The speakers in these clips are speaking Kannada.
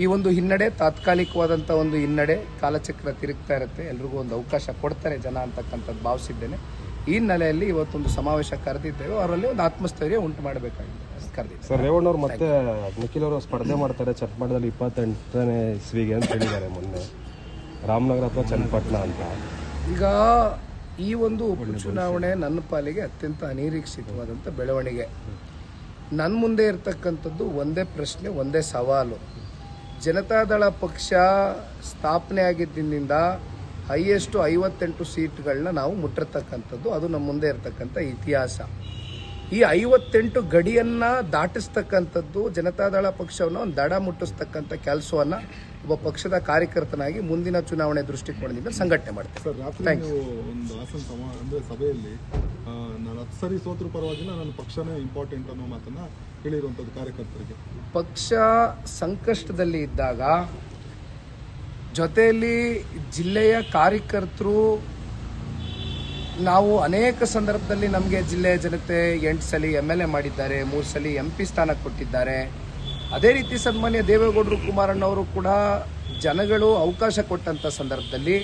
ಈ ಒಂದು ಹಿನ್ನಡೆ ತಾತ್ಕಾಲಿಕವಾದಂಥ ಒಂದು ಹಿನ್ನಡೆ ಕಾಲಚಕ್ರ ತಿರುಗ್ತಾ ಇರುತ್ತೆ. ಎಲ್ರಿಗೂ ಒಂದು ಅವಕಾಶ ಕೊಡ್ತಾರೆ ಜನ ಅಂತಕ್ಕಂಥದ್ದು ಭಾವಿಸಿದ್ದೇನೆ. ಈ ಹಿನ್ನೆಲೆಯಲ್ಲಿ ಇವತ್ತೊಂದು ಸಮಾವೇಶ ಕರೆದಿದ್ದೇವೆ. ಅವರಲ್ಲಿ ಒಂದು ಆತ್ಮಸ್ಥೈರ್ಯ ಉಂಟು ಮಾಡಬೇಕಾಗಿದೆ ಕರೆದಿದ್ದೇವೆ ಸರ್ ರೇವಣ್ಣವ್ರು ಮತ್ತೆ ನಿಖಿಲ್ ಅವರು ಸ್ಪರ್ಧೆ ಮಾಡ್ತಾರೆ. ಚನ್ನಪಟ್ಟಣದಲ್ಲಿ ಇಪ್ಪತ್ತೆಂಟನೇ ಇಸ್ವಿಗೆ ಅಂತ ಹೇಳಿದ್ದಾರೆ ಮೊನ್ನೆ. ರಾಮನಗರ ಅಥವಾ ಚನ್ನಪಟ್ಟಣ ಅಂತ. ಈಗ ಈ ಒಂದು ಉಪಚುನಾವಣೆ ನನ್ನ ಪಾಲಿಗೆ ಅತ್ಯಂತ ಅನಿರೀಕ್ಷಿತವಾದಂಥ ಬೆಳವಣಿಗೆ. ನನ್ನ ಮುಂದೆ ಇರತಕ್ಕಂಥದ್ದು ಒಂದೇ ಪ್ರಶ್ನೆ ಒಂದೇ ಸವಾಲು. ಜನತಾದಳ ಪಕ್ಷ ಸ್ಥಾಪನೆ ಆಗಿದ್ದಿನಿಂದ ಹೈಯೆಸ್ಟು ಐವತ್ತೆಂಟು ಸೀಟ್ಗಳನ್ನ ನಾವು ಮುಟ್ಟಿರ್ತಕ್ಕಂಥದ್ದು ಅದು ನಮ್ಮ ಮುಂದೆ ಇರತಕ್ಕಂಥ ಇತಿಹಾಸ. ಈ ಐವತ್ತೆಂಟು ಗಡಿಯನ್ನ ದಾಟಿಸ್ತಕ್ಕಂಥದ್ದು ಜನತಾದಳ ಪಕ್ಷವನ್ನು ಒಂದು ದಡ ಮುಟ್ಟಿಸ್ತಕ್ಕಂಥ ಕೆಲಸವನ್ನ ಒಬ್ಬ ಪಕ್ಷದ ಕಾರ್ಯಕರ್ತನಾಗಿ ಮುಂದಿನ ಚುನಾವಣೆ ದೃಷ್ಟಿಕೋನದಿಂದ ಸಂಘಟನೆ ಮಾಡ್ತೇವೆ. ಸರ್ ರಾತ್ರಿ ನೀವು ಒಂದು ಹಾಸನ ಸಮ ಅಂದ್ರೆ ಸಭೆಯಲ್ಲಿ ನಾನು ಹತ್ತು ಸರಿ ಸೋತ್ರ ಪರವಾಗಿಲ್ಲ ನನ್ನ ಪಕ್ಷನೇ ಇಂಪಾರ್ಟೆಂಟ್ ಅನ್ನೋ ಮಾತನ್ನ ಹೇಳಿರುವಂಥದ್ದು ಕಾರ್ಯಕರ್ತರಿಗೆ. ಪಕ್ಷ ಸಂಕಷ್ಟದಲ್ಲಿ ಇದ್ದಾಗ ಜೊತೆಯಲ್ಲಿ ಜಿಲ್ಲೆಯ ಕಾರ್ಯಕರ್ತರು ನಾವು ಅನೇಕ ಸಂದರ್ಭದಲ್ಲಿ ನಮಗೆ ಜಿಲ್ಲೆಯ ಜನತೆ ಎಂಟು ಸಲ ಎಂ ಎಲ್ ಎ ಮಾಡಿದ್ದಾರೆ, ಮೂರು ಸಲ ಎಂ ಪಿ ಸ್ಥಾನ ಕೊಟ್ಟಿದ್ದಾರೆ. ಅದೇ ರೀತಿ ಸನ್ಮಾನ್ಯ ದೇವೇಗೌಡರು ಕುಮಾರಣ್ಣವರು ಕೂಡ ಜನಗಳು ಅವಕಾಶ ಕೊಟ್ಟಂಥ ಸಂದರ್ಭದಲ್ಲಿ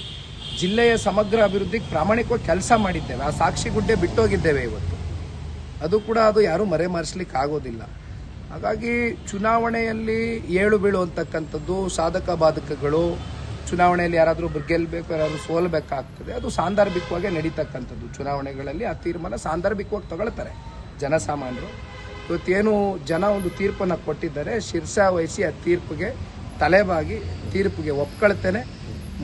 ಜಿಲ್ಲೆಯ ಸಮಗ್ರ ಅಭಿವೃದ್ಧಿಗೆ ಪ್ರಾಮಾಣಿಕವಾಗಿ ಕೆಲಸ ಮಾಡಿದ್ದೇವೆ. ಆ ಸಾಕ್ಷಿ ಗುಡ್ಡೆ ಬಿಟ್ಟೋಗಿದ್ದೇವೆ ಇವತ್ತು. ಅದು ಕೂಡ ಅದು ಯಾರೂ ಮರೆಮಾರಿಸ್ಲಿಕ್ಕೆ ಆಗೋದಿಲ್ಲ. ಹಾಗಾಗಿ ಚುನಾವಣೆಯಲ್ಲಿ ಏಳು ಬೀಳು ಅಂತಕ್ಕಂಥದ್ದು ಸಾಧಕ ಬಾಧಕಗಳು ಚುನಾವಣೆಯಲ್ಲಿ ಯಾರಾದರೂ ಗೆಲ್ಲಬೇಕು ಯಾರಾದರೂ ಸೋಲ್ಬೇಕಾಗ್ತದೆ ಅದು ಸಾಂದರ್ಭಿಕವಾಗಿ ನಡೀತಕ್ಕಂಥದ್ದು. ಚುನಾವಣೆಗಳಲ್ಲಿ ಆ ತೀರ್ಮಾನ ಸಾಂದರ್ಭಿಕವಾಗಿ ತಗೊಳ್ತಾರೆ ಜನಸಾಮಾನ್ಯರು. ಇವತ್ತೇನು ಜನ ಒಂದು ತೀರ್ಪನ್ನು ಕೊಟ್ಟಿದ್ದಾರೆ ಶಿರ್ಸಾ ವಹಿಸಿ ಆ ತೀರ್ಪಿಗೆ ತಲೆಬಾಗಿ ತೀರ್ಪಿಗೆ ಒಪ್ಕೊಳ್ತೇನೆ.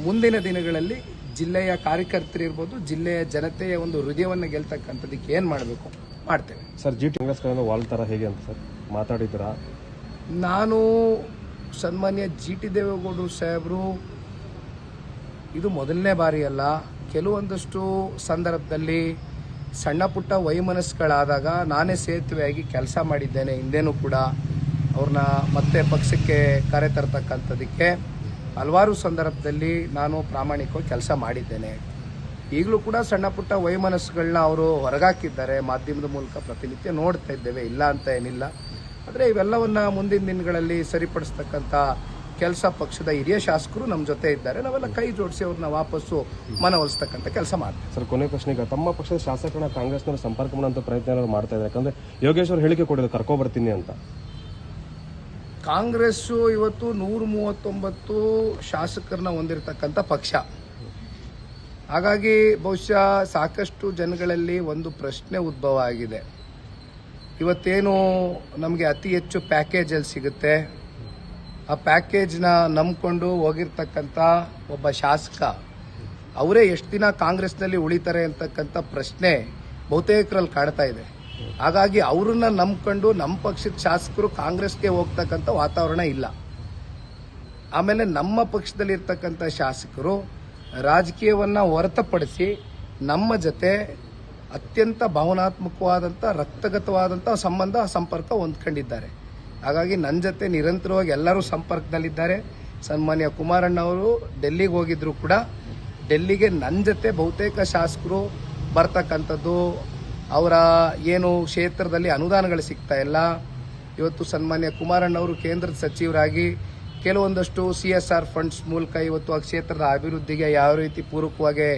ಮುಂದಿನ ದಿನಗಳಲ್ಲಿ ಜಿಲ್ಲೆಯ ಕಾರ್ಯಕರ್ತರಿರ್ಬೋದು ಜಿಲ್ಲೆಯ ಜನತೆಯ ಒಂದು ಹೃದಯವನ್ನು ಗೆಲ್ತಕ್ಕಂಥದ್ದಕ್ಕೆ ಏನು ಮಾಡಬೇಕು ಮಾಡ್ತೇವೆ. ಸರ್ ಜಿ ಟಿ ಕಾಂಗ್ರೆಸ್ ಕಡೆಯಿಂದ ವಾಲ್ತಾರ ಹೇಗೆ ಅಂತ ಸರ್ ಮಾತಾಡಿದ್ದೀರಾ? ನಾನು ಸನ್ಮಾನ್ಯ ಜಿ ಟಿ ದೇವೇಗೌಡರು ಸಾಹೇಬರು ಇದು ಮೊದಲನೇ ಬಾರಿಯಲ್ಲ. ಕೆಲವೊಂದಷ್ಟು ಸಂದರ್ಭದಲ್ಲಿ ಸಣ್ಣ ಪುಟ್ಟ ವೈಮನಸ್ಸುಗಳಾದಾಗ ನಾನೇ ಸೇತುವೆಯಾಗಿ ಕೆಲಸ ಮಾಡಿದ್ದೇನೆ. ಹಿಂದೆನೂ ಕೂಡ ಅವ್ರನ್ನ ಮತ್ತೆ ಪಕ್ಷಕ್ಕೆ ಕರೆತರ್ತಕ್ಕಂಥದ್ದಕ್ಕೆ ಹಲವಾರು ಸಂದರ್ಭದಲ್ಲಿ ನಾನು ಪ್ರಾಮಾಣಿಕವಾಗಿ ಕೆಲಸ ಮಾಡಿದ್ದೇನೆ. ಈಗಲೂ ಕೂಡ ಸಣ್ಣ ಪುಟ್ಟ ವೈಮನಸ್ಸುಗಳನ್ನ ಅವರು ಹೊರಗಾಕಿದ್ದಾರೆ. ಮಾಧ್ಯಮದ ಮೂಲಕ ಪ್ರತಿನಿತ್ಯ ನೋಡ್ತಾ ಇದ್ದೇವೆ. ಇಲ್ಲ ಅಂತ ಏನಿಲ್ಲ. ಆದರೆ ಇವೆಲ್ಲವನ್ನು ಮುಂದಿನ ದಿನಗಳಲ್ಲಿ ಸರಿಪಡಿಸ್ತಕ್ಕಂಥ ಕೆಲಸ ಪಕ್ಷದ ಹಿರಿಯ ಶಾಸಕರು ನಮ್ಮ ಜೊತೆ ಇದ್ದಾರೆ. ನಾವೆಲ್ಲ ಕೈ ಜೋಡಿಸಿ ಅವ್ರನ್ನ ವಾಪಸ್ಸು ಮನವೊಲಿಸ್ತಕ್ಕಂಥ ಕೆಲಸ ಮಾಡ್ತೀವಿ. ಸರ್ ಕೊನೆ ಪ್ರಶ್ನೆ ಈಗ ತಮ್ಮ ಪಕ್ಷದ ಶಾಸಕರನ್ನ ಕಾಂಗ್ರೆಸ್ನವರು ಸಂಪರ್ಕ ಮಾಡುವಂಥ ಪ್ರಯತ್ನ ಮಾಡ್ತಾ ಇದ್ದಾರೆ? ಯಾಕಂದ್ರೆ ಯೋಗೇಶ್ ಅವರು ಹೇಳಿಕೆ ಕೊಡಿದ್ರು ಕರ್ಕೊಬರ್ತೀನಿ ಅಂತ. ಕಾಂಗ್ರೆಸ್ಸು ಇವತ್ತು ನೂರ ಮೂವತ್ತೊಂಬತ್ತು ಶಾಸಕರನ್ನ ಹೊಂದಿರತಕ್ಕಂಥ ಪಕ್ಷ. ಹಾಗಾಗಿ ಬಹುಶಃ ಸಾಕಷ್ಟು ಜನಗಳಲ್ಲಿ ಒಂದು ಪ್ರಶ್ನೆ ಉದ್ಭವ ಆಗಿದೆ. ಇವತ್ತೇನು ನಮಗೆ ಅತಿ ಹೆಚ್ಚು ಪ್ಯಾಕೇಜಲ್ಲಿ ಸಿಗುತ್ತೆ? ಆ ಪ್ಯಾಕೇಜ್ನ ನಂಬ್ಕೊಂಡು ಹೋಗಿರ್ತಕ್ಕಂಥ ಒಬ್ಬ ಶಾಸಕ, ಅವರೇ ಎಷ್ಟು ದಿನ ಕಾಂಗ್ರೆಸ್ನಲ್ಲಿ ಉಳಿತಾರೆ ಅಂತಕ್ಕಂಥ ಪ್ರಶ್ನೆ ಬಹುತೇಕರಲ್ಲಿ ಕಾಡ್ತಾ ಇದೆ. ಹಾಗಾಗಿ ಅವ್ರನ್ನ ನಂಬ್ಕೊಂಡು ನಮ್ಮ ಪಕ್ಷದ ಶಾಸಕರು ಕಾಂಗ್ರೆಸ್ಗೆ ಹೋಗ್ತಕ್ಕಂಥ ವಾತಾವರಣ ಇಲ್ಲ. ಆಮೇಲೆ ನಮ್ಮ ಪಕ್ಷದಲ್ಲಿ ಇರ್ತಕ್ಕಂಥ ಶಾಸಕರು ರಾಜಕೀಯವನ್ನು ಹೊರತುಪಡಿಸಿ ನಮ್ಮ ಜೊತೆ ಅತ್ಯಂತ ಭಾವನಾತ್ಮಕವಾದಂಥ, ರಕ್ತಗತವಾದಂಥ ಸಂಬಂಧ, ಸಂಪರ್ಕ ಹೊಂದ್ಕೊಂಡಿದ್ದಾರೆ. ಹಾಗಾಗಿ ನನ್ನ ಜೊತೆ ನಿರಂತರವಾಗಿ ಎಲ್ಲರೂ ಸಂಪರ್ಕದಲ್ಲಿದ್ದಾರೆ. ಸನ್ಮಾನ್ಯ ಕುಮಾರಣ್ಣ ಅವರು ಡೆಲ್ಲಿಗೆ ಹೋಗಿದ್ರು ಕೂಡ. ಡೆಲ್ಲಿಗೆ ನನ್ನ ಜೊತೆ ಬಹುತೇಕ ಶಾಸಕರು ಬರ್ತಕ್ಕಂಥದ್ದು, ಅವರ ಏನು ಕ್ಷೇತ್ರದಲ್ಲಿ ಅನುದಾನಗಳು ಸಿಗ್ತಾ ಇಲ್ಲ. ಇವತ್ತು ಸನ್ಮಾನ್ಯ ಕುಮಾರಣ್ಣ ಅವರು ಕೇಂದ್ರದ ಸಚಿವರಾಗಿ ಕೆಲವೊಂದಷ್ಟು ಸಿ ಎಸ್ ಆರ್ ಫಂಡ್ಸ್ ಮೂಲಕ ಇವತ್ತು ಆ ಕ್ಷೇತ್ರದ ಅಭಿವೃದ್ಧಿಗೆ ಯಾವ ರೀತಿ ಪೂರಕವಾಗಿ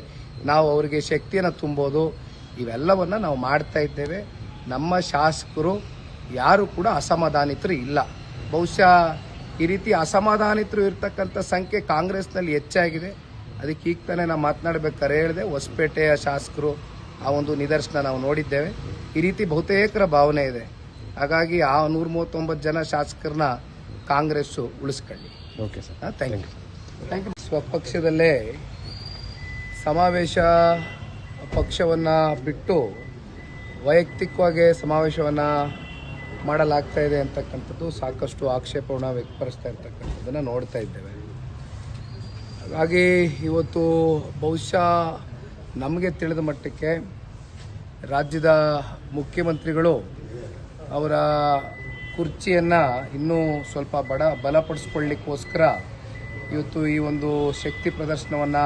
ನಾವು ಅವರಿಗೆ ಶಕ್ತಿಯನ್ನು ತುಂಬೋದು, ಇವೆಲ್ಲವನ್ನು ನಾವು ಮಾಡ್ತಾ ಇದ್ದೇವೆ. ನಮ್ಮ ಶಾಸಕರು ಯಾರು ಕೂಡ ಅಸಮಾಧಾನಿತರು ಇಲ್ಲ. ಬಹುಶಃ ಈ ರೀತಿ ಅಸಮಾಧಾನಿತರು ಇರ್ತಕ್ಕಂಥ ಸಂಖ್ಯೆ ಕಾಂಗ್ರೆಸ್ನಲ್ಲಿ ಹೆಚ್ಚಾಗಿದೆ. ಅದಕ್ಕೆ ಈಗ ತಾನೇ ನಾವು ಮಾತನಾಡಬೇಕಾದ್ರೆ ಹೇಳಿದೆ ಹೊಸಪೇಟೆಯ ಶಾಸಕರು ಆ ಒಂದು ನಿದರ್ಶನ ನಾವು ನೋಡಿದ್ದೇವೆ. ಈ ರೀತಿ ಬಹುತೇಕರ ಭಾವನೆ ಇದೆ. ಹಾಗಾಗಿ ಆ ನೂರ ಮೂವತ್ತೊಂಬತ್ತು ಜನ ಶಾಸಕರನ್ನ Congress ಉಳಿಸ್ಕೊಳ್ಳಿ. Okay sir. Thank you thank you ಸ್ವಪಕ್ಷದಲ್ಲೇ ಸಮಾವೇಶ ಪಕ್ಷವನ್ನು ಬಿಟ್ಟು ವೈಯಕ್ತಿಕವಾಗಿ ಸಮಾವೇಶವನ್ನು ಮಾಡಲಾಗ್ತಾ ಇದೆ ಅಂತಕ್ಕಂಥದ್ದು ಸಾಕಷ್ಟು ಆಕ್ಷೇಪವನ್ನು ವ್ಯಕ್ತಪಡಿಸ್ತಾ ಇರ್ತಕ್ಕಂಥದ್ದನ್ನು ನೋಡ್ತಾ ಇದ್ದೇವೆ. ಹಾಗಾಗಿ ಇವತ್ತು ಬಹುಶಃ ನಮಗೆ ತಿಳಿದ ಮಟ್ಟಕ್ಕೆ ರಾಜ್ಯದ ಮುಖ್ಯಮಂತ್ರಿಗಳು ಅವರ ಕುರ್ಚಿಯನ್ನು ಇನ್ನೂ ಸ್ವಲ್ಪ ಬಡ ಬಲಪಡಿಸ್ಕೊಳ್ಳಿಕ್ಕೋಸ್ಕರ ಇವತ್ತು ಈ ಒಂದು ಶಕ್ತಿ ಪ್ರದರ್ಶನವನ್ನು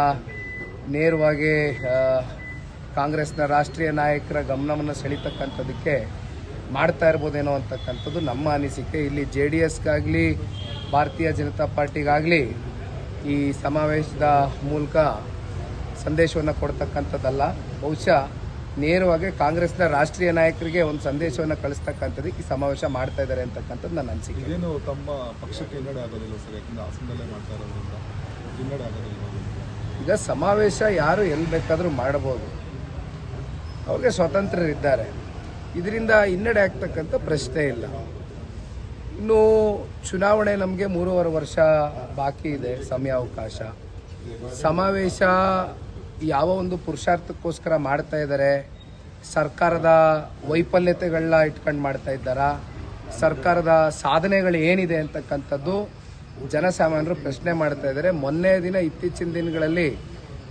ನೇರವಾಗಿ ಕಾಂಗ್ರೆಸ್ನ ರಾಷ್ಟ್ರೀಯ ನಾಯಕರ ಗಮನವನ್ನು ಸೆಳೀತಕ್ಕಂಥದ್ದಕ್ಕೆ ಮಾಡ್ತಾ ಇರ್ಬೋದೇನೋ ಅಂತಕ್ಕಂಥದ್ದು ನಮ್ಮ ಅನಿಸಿಕೆ. ಇಲ್ಲಿ ಜೆ ಡಿ ಎಸ್ಗಾಗಲಿ ಭಾರತೀಯ ಜನತಾ ಪಾರ್ಟಿಗಾಗಲಿ ಈ ಸಮಾವೇಶದ ಮೂಲಕ ಸಂದೇಶವನ್ನು ಕೊಡ್ತಕ್ಕಂಥದ್ದಲ್ಲ. ಬಹುಶಃ ನೇರವಾಗಿ ಕಾಂಗ್ರೆಸ್ನ ರಾಷ್ಟ್ರೀಯ ನಾಯಕರಿಗೆ ಒಂದು ಸಂದೇಶವನ್ನು ಕಳಿಸ್ತಕ್ಕಂಥದ್ದು ಈ ಸಮಾವೇಶ ಮಾಡ್ತಾ ಇದ್ದಾರೆ ಅಂತಕ್ಕಂಥದ್ದು ನನ್ನ ಅನಿಸಿಕೆ. ಇದೇನು ತಮ್ಮ ಪಕ್ಷಕ್ಕೆ ಹಿನ್ನಡೆ ಆಗೋದಿಲ್ಲ ಸರ್ ಯಾಕಂದ್ರೆ ಹಾಸನದಲ್ಲೇ ಮಾಡ್ತಾ ಇರೋದ್ರಿಂದ ಹಿನ್ನಡೆ ಆಗೋದಿಲ್ಲ ಈಗ ಸಮಾವೇಶ ಯಾರು ಎಲ್ಲಿ ಬೇಕಾದರೂ ಮಾಡಬಹುದು ಅವ್ರಿಗೆ ಸ್ವತಂತ್ರರಿದ್ದಾರೆ. ಇದರಿಂದ ಹಿನ್ನಡೆ ಆಗ್ತಕ್ಕಂಥ ಪ್ರಶ್ನೆ ಇಲ್ಲ. ಇನ್ನು ಚುನಾವಣೆ ನಮಗೆ ಮೂರುವರೆ ವರ್ಷ ಬಾಕಿ ಇದೆ, ಸಮಯಾವಕಾಶ. ಸಮಾವೇಶ ಯಾವ ಒಂದು ಪುರುಷಾರ್ಥಕ್ಕೋಸ್ಕರ ಮಾಡ್ತಾ ಇದ್ದಾರೆ, ಸರ್ಕಾರದ ವೈಫಲ್ಯತೆಗಳನ್ನ ಇಟ್ಕೊಂಡು ಮಾಡ್ತಾ ಇದ್ದಾರಾ, ಸರ್ಕಾರದ ಸಾಧನೆಗಳು ಏನಿದೆ ಅಂತಕ್ಕಂಥದ್ದು ಜನಸಾಮಾನ್ಯರು ಪ್ರಶ್ನೆ ಮಾಡ್ತಾ ಇದ್ದಾರೆ. ಮೊನ್ನೆ ದಿನ ಇತ್ತೀಚಿನ ದಿನಗಳಲ್ಲಿ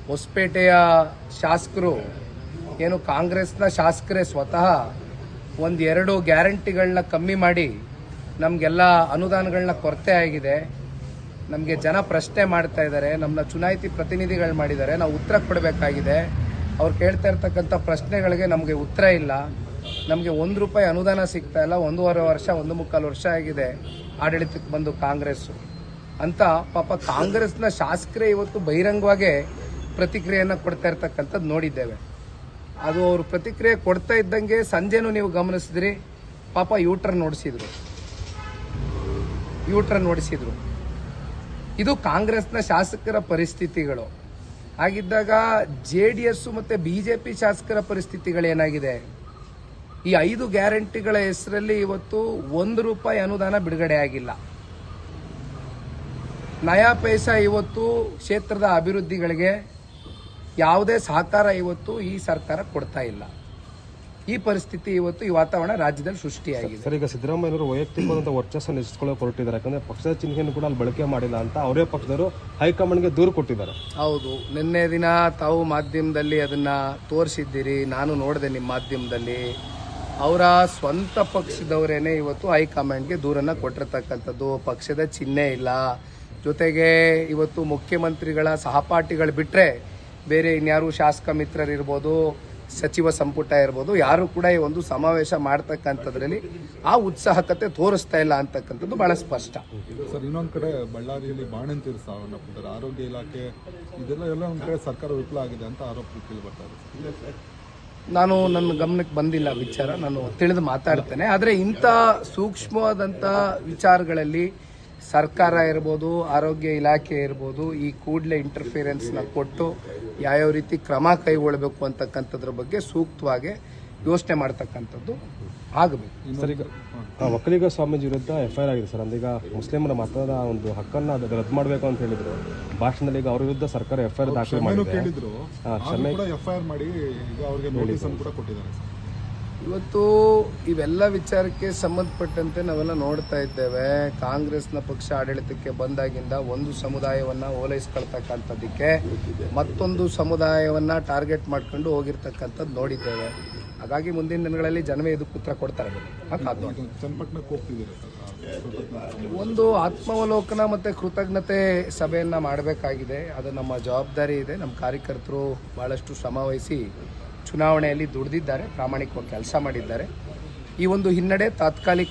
ಹೊಸಪೇಟೆಯ ಶಾಸಕರು, ಏನು ಕಾಂಗ್ರೆಸ್ನ ಶಾಸಕರೇ ಸ್ವತಃ ಒಂದೆರಡು ಗ್ಯಾರಂಟಿಗಳನ್ನ ಕಮ್ಮಿ ಮಾಡಿ ನಮಗೆಲ್ಲ ಅನುದಾನಗಳನ್ನ ಕೊರತೆ ಆಗಿದೆ. ನಮಗೆ ಜನ ಪ್ರಶ್ನೆ ಮಾಡ್ತಾ ಇದ್ದಾರೆ ನಮ್ಮನ್ನ ಚುನಾಯಿತಿ ಪ್ರತಿನಿಧಿಗಳು ಮಾಡಿದ್ದಾರೆ ನಾವು ಉತ್ತರ ಕೊಡಬೇಕಾಗಿದೆ. ಅವ್ರು ಕೇಳ್ತಾ ಇರ್ತಕ್ಕಂಥ ಪ್ರಶ್ನೆಗಳಿಗೆ ನಮಗೆ ಉತ್ತರ ಇಲ್ಲ. ನಮಗೆ ಒಂದು ರೂಪಾಯಿ ಅನುದಾನ ಸಿಗ್ತಾ ಇಲ್ಲ. ಒಂದೂವರೆ ವರ್ಷ, ಒಂದು ಮುಕ್ಕಾಲು ವರ್ಷ ಆಗಿದೆ ಆಡಳಿತಕ್ಕೆ ಬಂದು ಕಾಂಗ್ರೆಸ್ಸು ಅಂತ ಪಾಪ ಕಾಂಗ್ರೆಸ್ನ ಶಾಸಕರೇ ಇವತ್ತು ಬಹಿರಂಗವಾಗಿ ಪ್ರತಿಕ್ರಿಯೆಯನ್ನು ಕೊಡ್ತಾ ಇರ್ತಕ್ಕಂಥದ್ದು ನೋಡಿದ್ದೇವೆ. ಅದು ಅವರು ಪ್ರತಿಕ್ರಿಯೆ ಕೊಡ್ತಾ ಇದ್ದಂಗೆ ಸಂಜೆನೂ ನೀವು ಗಮನಿಸಿದ್ರಿ. ಪಾಪ ಯೂಟ್ರನ್ ನೋಡಿಸಿದ್ರು. ಯೂಟ್ರನ್ ನೋಡಿಸಿದ್ರು. ಇದು ಕಾಂಗ್ರೆಸ್ನ ಶಾಸಕರ ಪರಿಸ್ಥಿತಿಗಳು. ಹಾಗಿದ್ದಾಗ ಜೆ ಡಿ ಎಸ್ ಮತ್ತೆ ಬಿಜೆಪಿ ಶಾಸಕರ ಪರಿಸ್ಥಿತಿಗಳೇನಾಗಿದೆ? ಈ ಐದು ಗ್ಯಾರಂಟಿಗಳ ಹೆಸರಲ್ಲಿ ಇವತ್ತು ಒಂದು ರೂಪಾಯಿ ಅನುದಾನ ಬಿಡುಗಡೆ ಆಗಿಲ್ಲ. ನಯಾ ಪೈಸಾ ಇವತ್ತು ಕ್ಷೇತ್ರದ ಅಭಿವೃದ್ಧಿಗಳಿಗೆ ಯಾವುದೇ ಸಹಕಾರ ಇವತ್ತು ಈ ಸರ್ಕಾರ ಕೊಡ್ತಾ ಇಲ್ಲ. ಈ ಪರಿಸ್ಥಿತಿ ಇವತ್ತು ಈ ವಾತಾವರಣ ರಾಜ್ಯದಲ್ಲಿ ಸೃಷ್ಟಿಯಾಗಿದೆ. ಸರ್ ಈಗ ಸಿದ್ದರಾಮಯ್ಯವರು ವೈಯಕ್ತಿಕವಾದಂಥ ವರ್ಚಸ್ಸನ್ನು ಹೆಚ್ಚಿಸ್ಕೊಳ್ಳೋಕೆ ಹೊರಟಿದ್ದಾರೆ ಯಾಕಂದ್ರೆ ಪಕ್ಷದ ಚಿಹ್ನೆಯನ್ನು ಕೂಡ ಅಲ್ಲಿ ಬಳಕೆ ಮಾಡಿಲ್ಲ ಅಂತ ಅವರೇ ಪಕ್ಷದವರು ಹೈಕಮಾಂಡ್ಗೆ ದೂರು ಕೊಟ್ಟಿದ್ದಾರೆ. ಹೌದು. ನಿನ್ನೆ ದಿನ ತಾವು ಮಾಧ್ಯಮದಲ್ಲಿ ಅದನ್ನ ತೋರಿಸಿದ್ದೀರಿ. ನಾನು ನೋಡಿದೆ ನಿಮ್ಮ ಮಾಧ್ಯಮದಲ್ಲಿ. ಅವರ ಸ್ವಂತ ಪಕ್ಷದವರೇನೆ ಇವತ್ತು ಹೈಕಮಾಂಡ್ಗೆ ದೂರನ್ನ ಕೊಟ್ಟಿರ್ತಕ್ಕಂಥದ್ದು. ಪಕ್ಷದ ಚಿಹ್ನೆ ಇಲ್ಲ. ಜೊತೆಗೆ ಇವತ್ತು ಮುಖ್ಯಮಂತ್ರಿಗಳ ಸಹಪಾಠಿಗಳು ಬಿಟ್ರೆ ಬೇರೆ ಇನ್ಯಾರು ಶಾಸಕ ಮಿತ್ರರಿರ್ಬೋದು ಸಚಿವ ಸಂಪುಟ ಇರ್ಬೋದು ಯಾರು ಕೂಡ ಈ ಒಂದು ಸಮಾವೇಶ ಮಾಡ್ತಕ್ಕಂಥದ್ರಲ್ಲಿ ಆ ಉತ್ಸಾಹಕತೆ ತೋರಿಸ್ತಾ ಇಲ್ಲ ಅಂತಕ್ಕಂಥದ್ದು ಬಹಳ ಸ್ಪಷ್ಟ. ಸರ್ ಇನ್ನೊಂದು ಕಡೆ ಬಳ್ಳಾರಿಯಲ್ಲಿ ಬಾಣಂತಿರು ಸಾವನ್ನಪ್ಪಿದ್ದಾರೆ. ಆರೋಗ್ಯ ಇಲಾಖೆ ಇದೆಲ್ಲ ಎಲ್ಲ ಒಂದು ಕಡೆ ಸರ್ಕಾರ ವಿಫಲ ಆಗಿದೆ ಅಂತ ಆರೋಪ ನಾನು ನನ್ನ ಗಮನಕ್ಕೆ ಬಂದಿಲ್ಲ ವಿಚಾರ ನಾನು ತಿಳಿದು ಮಾತಾಡ್ತೇನೆ. ಆದರೆ ಇಂಥ ಸೂಕ್ಷ್ಮವಾದಂಥ ವಿಚಾರಗಳಲ್ಲಿ ಸರ್ಕಾರ ಇರ್ಬೋದು ಆರೋಗ್ಯ ಇಲಾಖೆ ಇರ್ಬೋದು ಈ ಕೂಡಲೇ ಇಂಟರ್ಫಿಯರೆನ್ಸ್ನ ಕೊಟ್ಟು ಯಾವ್ಯಾವ ರೀತಿ ಕ್ರಮ ಕೈಗೊಳ್ಳಬೇಕು ಅಂತಕ್ಕಂಥದ್ರ ಬಗ್ಗೆ ಸೂಕ್ತವಾಗಿ ಯೋಚನೆ ಮಾಡ್ತಕ್ಕಂಥದ್ದು ಆಗಬೇಕು. ಸರ್ ಈಗ ಆ, ಒಕ್ಕಲಿಗ ಸ್ವಾಮೀಜಿ ವಿರುದ್ಧ ಎಫ್ ಐ ಆರ್ ಆಗಿದೆ ಸರ್. ಅಂದೀಗ ಈಗ ಮುಸ್ಲಿಮರ ಮತದ ಒಂದು ಹಕ್ಕನ್ನ ಅದು ರದ್ದು ಮಾಡಬೇಕು ಅಂತ ಹೇಳಿದರು. ಭಾಷಣದಲ್ಲಿ ಈಗ ಅವ್ರ ವಿರುದ್ಧ ಸರ್ಕಾರ ಎಫ್ ಐ ಆರ್ ದಾಖಲೆ ಮಾಡಿದ್ರು ಎಫ್ ಐ ಆರ್ ಮಾಡಿ ಈಗ ಅವ್ರಿಗೆ ನೋಟಿಸ್ ಕೂಡ ಕೊಟ್ಟಿದ್ದಾರೆ. ಇವತ್ತು ಇವೆಲ್ಲ ವಿಚಾರಕ್ಕೆ ಸಂಬಂಧಪಟ್ಟಂತೆ ನಾವೆಲ್ಲ ನೋಡ್ತಾ ಇದ್ದೇವೆ. ಕಾಂಗ್ರೆಸ್ನ ಪಕ್ಷ ಆಡಳಿತಕ್ಕೆ ಬಂದಾಗಿಂದ ಒಂದು ಸಮುದಾಯವನ್ನ ಓಲೈಸ್ಕೊಳ್ತಕ್ಕಂಥದ್ದಕ್ಕೆ ಮತ್ತೊಂದು ಸಮುದಾಯವನ್ನ ಟಾರ್ಗೆಟ್ ಮಾಡ್ಕೊಂಡು ಹೋಗಿರ್ತಕ್ಕಂಥದ್ದು ನೋಡಿದ್ದೇವೆ. ಹಾಗಾಗಿ ಮುಂದಿನ ದಿನಗಳಲ್ಲಿ ಜನವೇ ಇದಕ್ಕೆ ಉತ್ತರ ಕೊಡ್ತಾರೆ. ಒಂದು ಆತ್ಮಾವಲೋಕನ ಮತ್ತೆ ಕೃತಜ್ಞತೆ ಸಭೆಯನ್ನು ಮಾಡಬೇಕಾಗಿದೆ. ಅದು ನಮ್ಮ ಜವಾಬ್ದಾರಿ ಇದೆ. ನಮ್ಮ ಕಾರ್ಯಕರ್ತರು ಬಹಳಷ್ಟು ಶ್ರಮ ವಹಿಸಿ ಚುನಾವಣೆಯಲ್ಲಿ ದುಡಿದಿದ್ದಾರೆ ಪ್ರಾಮಾಣಿಕವಾಗಿ ಕೆಲಸ ಮಾಡಿದ್ದಾರೆ. ಈ ಒಂದು ಹಿನ್ನಡೆ ತಾತ್ಕಾಲಿಕ